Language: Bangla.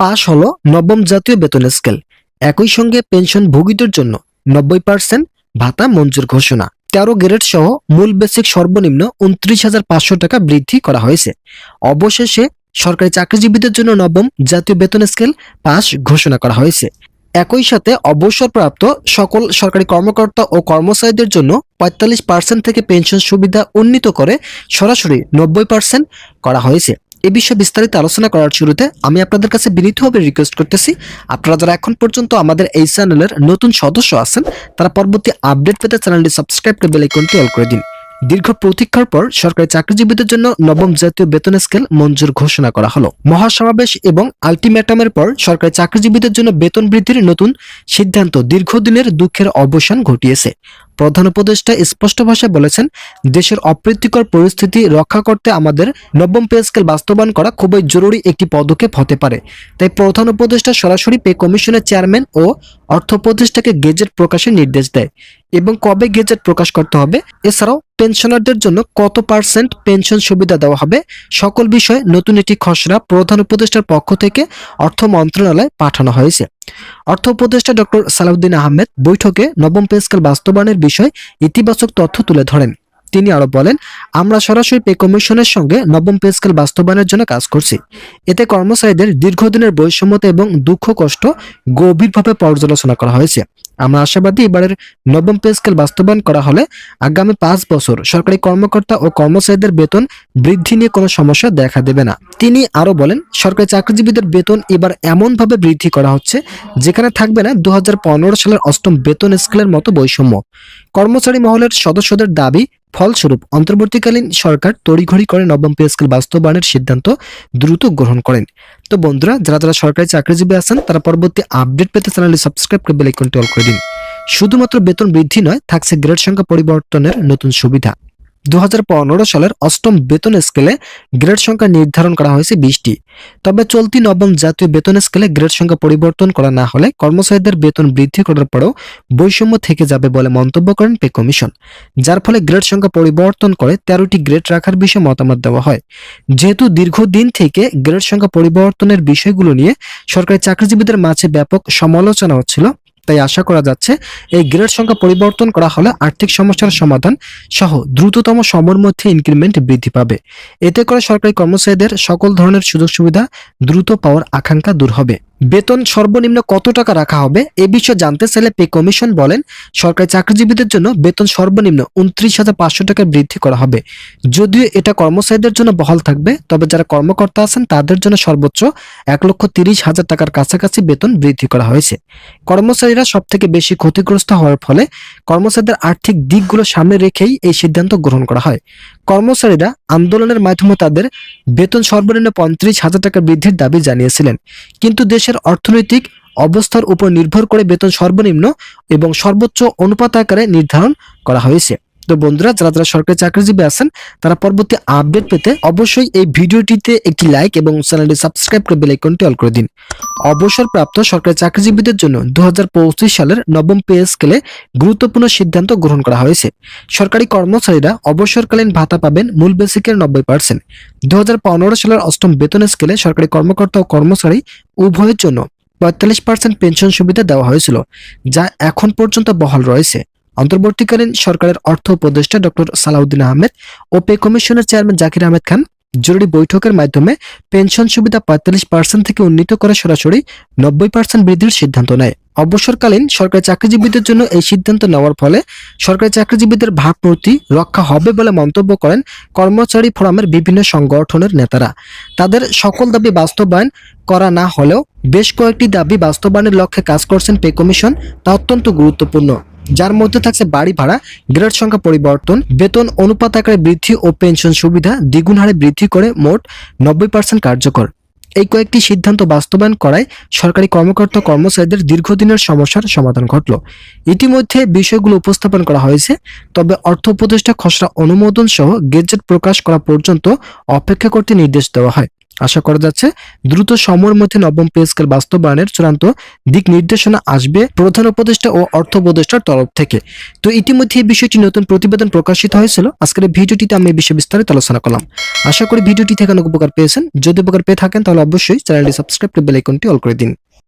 পাশ হল নবম জাতীয় বেতন স্কেল একই সঙ্গে পেনশন ভোগীদের জন্য নব্বই পার্সেন্ট ভাতা মঞ্জুর ঘোষণা। তেরো গ্রেড সহ মূল বেসিক সর্বনিম্ন উনত্রিশ হাজার পাঁচশো টাকা বৃদ্ধি করা হয়েছে। অবশেষে সরকারি চাকরিজীবীদের জন্য নবম জাতীয় বেতন স্কেল পাশ ঘোষণা করা হয়েছে। একই সাথে অবসরপ্রাপ্ত সকল সরকারি কর্মকর্তা ও কর্মচারীদের জন্য পঁয়তাল্লিশ পার্সেন্ট থেকে পেনশন সুবিধা উন্নীত করে সরাসরি নব্বই পার্সেন্ট করা হয়েছে। এ বিষয়ে বিস্তারিত আলোচনা করার শুরুতে আমি আপনাদের কাছে বিনীতভাবে রিকোয়েস্ট করতেছি, আপনারা যারা এখন পর্যন্ত আমাদের এই চ্যানেলের নতুন সদস্য আছেন, তারা পরবর্তী আপডেট পেতে চ্যানেলটি সাবস্ক্রাইব করে বেল আইকনটি অল করে দিন। দীর্ঘ প্রতীক্ষার পর সরকারি চাকরিজীবীদের জন্য নবম জাতীয় বেতন স্কেল মঞ্জুর ঘোষণা করা হলো। মহাসমাবেশ এবং আলটিমেটামের পর সরকারি চাকরিজীবীদের জন্য বেতন বৃদ্ধির নতুন সিদ্ধান্ত দীর্ঘদিনের দুঃখের অবসান ঘটিয়েছে। প্রধান উপদেষ্টা স্পষ্ট ভাষায় বলেছেন, দেশের অপ্রীতিকর পরিস্থিতি রক্ষা করতে আমাদের নবম পে স্কেল বাস্তবায়ন করা খুবই জরুরি একটি পদক্ষেপ হতে পারে। তাই প্রধান উপদেষ্টা সরাসরি পে কমিশনের চেয়ারম্যান ও অর্থ উপদেষ্টাকে গেজেট প্রকাশের নির্দেশ দেয়। এবং কবে গেজেট প্রকাশ করতে হবে, এছাড়াও পেনশনারদের জন্য কত পার্সেন্ট পেনশন সুবিধা দেওয়া হবে, সকল বিষয়ে নতুন একটি খসড়া প্রধান উপদেষ্টার পক্ষ থেকে অর্থ মন্ত্রণালয়ে পাঠানো হয়েছে। অর্থ উপদেষ্টা ডক্টর সালাউদ্দিন আহমেদ বৈঠকে নবম পেনস্কেল বাস্তবায়নের বিষয়ে ইতিবাচক তথ্য তুলে ধরেন। তিনি আরও বলেন, আমরা সরাসরি পে কমিশনের সঙ্গে নবম পে স্কেল বাস্তবায়নের জন্য কাজ করছি। এতে কর্মচারীদের দীর্ঘদিনের বৈষম্যতা এবং দুঃখ কষ্ট গভীরভাবে পর্যালোচনা করা হয়েছে। আমরা আশাবাদী এবারের নবম পে স্কেল বাস্তবায়ন করা হলে আগামী পাঁচ বছর সরকারি কর্মকর্তা ও কর্মচারীদের বেতন বৃদ্ধি নিয়ে কোনো সমস্যা দেখা দেবে না। তিনি আরও বলেন, সরকারি চাকরিজীবীদের বেতন এবার এমনভাবে বৃদ্ধি করা হচ্ছে, যেখানে থাকবে না দু হাজার পনেরো সালের অষ্টম বেতন স্কেলের মতো বৈষম্য। কর্মচারী মহলের সদস্যদের দাবি ফলস্বরূপ অন্তর্বর্তীকালীন সরকার তড়িঘড়ি করে নবম পে স্কেল বাস্তবায়নের সিদ্ধান্ত দ্রুত গ্রহণ করেন। তো বন্ধুরা, যারা যারা সরকারি চাকরিজীবী আছেন, তারা পরবর্তী আপডেট পেতে চ্যানেলটি সাবস্ক্রাইব করে বেলাইকনটি অল করে দিন। শুধুমাত্র বেতন বৃদ্ধি নয়, থাকছে গ্রেড সংখ্যা পরিবর্তনের নতুন সুবিধা। দু হাজার পনেরো সালের অষ্টম বেতন স্কেলে গ্রেড সংখ্যা নির্ধারণ করা হয়েছে বিশটি। তবে চলতি নবম জাতীয় বেতন স্কেলে গ্রেড সংখ্যা পরিবর্তন করা না হলে কর্মচারীদের বেতন বৃদ্ধি করার পরেও বৈষম্য থেকে যাবে বলে মন্তব্য করেন পে কমিশন, যার ফলে গ্রেড সংখ্যা পরিবর্তন করে তেরোটি গ্রেড রাখার বিষয়ে মতামত দেওয়া হয়। যেহেতু দীর্ঘদিন থেকে গ্রেড সংখ্যা পরিবর্তনের বিষয়গুলো নিয়ে সরকারি চাকরিজীবীদের মাঝে ব্যাপক সমালোচনা হচ্ছিল তাই আশা করা যাচ্ছে এই গ্রেড সংখ্যা পরিবর্তন করা হলে আর্থিক সমস্যার সমাধান সহ দ্রুততম সময়ের মধ্যে ইনক্রিমেন্ট বৃদ্ধি পাবে। এতে করে সরকারি কর্মচারীদের সকল ধরনের সুযোগ সুবিধা দ্রুত পাওয়ার আকাঙ্ক্ষা দূর হবে। বেতন সর্বনিম্ন কত টাকা রাখা হবে? এ বিষয়ে জানতে চাইলে পে কমিশন বলেন, সরকারি চাকরিজীবীদের জন্য বেতন সর্বনিম্ন উনত্রিশ হাজার পাঁচশো টাকা বৃদ্ধি করা হবে। যদিও এটা কর্মচারীদের জন্য বহাল থাকবে, তবে যারা কর্মকর্তা আছেন তাদের জন্য সর্বোচ্চ এক লক্ষ তিরিশ হাজার টাকার কাছাকাছি বেতন বৃদ্ধি করা হয়েছে। কর্মচারীরা সব থেকে বেশি ক্ষতিগ্রস্ত হওয়ার ফলে কর্মচারীদের আর্থিক দিকগুলো সামনে রেখেই এই সিদ্ধান্ত গ্রহণ করা হয়। কর্মচারীরা আন্দোলনের মাধ্যমে তাদের বেতন সর্বনিম্ন পঁয়ত্রিশ হাজার টাকা বৃদ্ধির দাবি জানিয়েছিলেন। কিন্তু দেশের অর্থনৈতিক অবস্থার উপর নির্ভর করে বেতন সর্বনিম্ন এবং সর্বোচ্চ অনুপাত আকারে নির্ধারণ করা হয়েছে। তো বন্ধুরা, যারা যারা সরকারি চাকরিজীবী আছেন, তারা পরবর্তী আপডেট পেতে অবশ্যই এই ভিডিওটিতে একটি লাইক এবং চ্যানেলটি সাবস্ক্রাইব করে বেল আইকনটি অল করে দিন। অবসরপ্রাপ্ত সরকারি চাকরিজীবীদের জন্য দুহাজার পঁচিশ সালের নবম পে স্কেলে গুরুত্বপূর্ণ সিদ্ধান্ত গ্রহণ করা হয়েছে। সরকারি কর্মচারীরা অবসরকালীন ভাতা পাবেন মূল বেসিকের নব্বই পার্সেন্ট। দু সালের অষ্টম বেতন স্কেলে সরকারি কর্মকর্তা ও কর্মচারী উভয়ের জন্য পঁয়তাল্লিশ পার্সেন্ট পেনশন সুবিধা দেওয়া হয়েছিল, যা এখন পর্যন্ত বহাল রয়েছে। অন্তর্বর্তীকালীন সরকারের অর্থ উপদেষ্টা ডক্টর সালাউদ্দিন আহমেদ ও পে কমিশনের চেয়ারম্যান জাকির আহমেদ খান জরুরি বৈঠকের মাধ্যমে পেনশন সুবিধা পঁয়তাল্লিশ পার্সেন্ট থেকে উন্নীত করে সরাসরি নব্বই পার্সেন্ট বৃদ্ধির সিদ্ধান্ত নেয়। অবসরকালীন সরকারি চাকরিজীবীদের জন্য এই সিদ্ধান্ত নেওয়ার ফলে সরকারি চাকরিজীবীদের ভাবমূর্তি রক্ষা হবে বলে মন্তব্য করেন কর্মচারী ফোরামের বিভিন্ন সংগঠনের নেতারা। তাদের সকল দাবি বাস্তবায়ন করা না হলেও বেশ কয়েকটি দাবি বাস্তবায়নের লক্ষ্যে কাজ করছেন পে কমিশন, তা অত্যন্ত গুরুত্বপূর্ণ। যার মধ্যে থাকছে বাড়ি ভাড়া, গ্রেড সংখ্যা পরিবর্তন, বেতন অনুপাত আকারে বৃদ্ধি ও পেনশন সুবিধা, দ্বিগুণ হারে বৃদ্ধি করে মোট নব্বই পার্সেন্ট কার্যকর। এই কয়েকটি সিদ্ধান্ত বাস্তবায়ন করায় সরকারি কর্মকর্তা কর্মচারীদের দীর্ঘদিনের সমস্যার সমাধান ঘটল। ইতিমধ্যে বিষয়গুলো উপস্থাপন করা হয়েছে, তবে অর্থ উপদেষ্টা খসড়া অনুমোদন সহ গেজেট প্রকাশ করা পর্যন্ত অপেক্ষা করতে নির্দেশ দেওয়া হয়। আশা করা যাচ্ছে, দ্রুত সময়ের মধ্যে নবম পে স্কেল বাস্তবায়নের চূড়ান্ত দিক নির্দেশনা আসবে প্রধান উপদেষ্টা ও অর্থ উপদেষ্টার তরফ থেকে। তো ইতিমধ্যে এই বিষয়টি নতুন প্রতিবেদন প্রকাশিত হয়েছিল। আজকের ভিডিওটিতে আমি এই বিষয়ে বিস্তারিত আলোচনা করলাম। আশা করি ভিডিওটি থেকে অনেক উপকার পেয়েছেন। যদি উপকার পেয়ে থাকেন, তাহলে অবশ্যই চ্যানেলটি সাবস্ক্রাইব করে বেল আইকনটি অল করে দিন।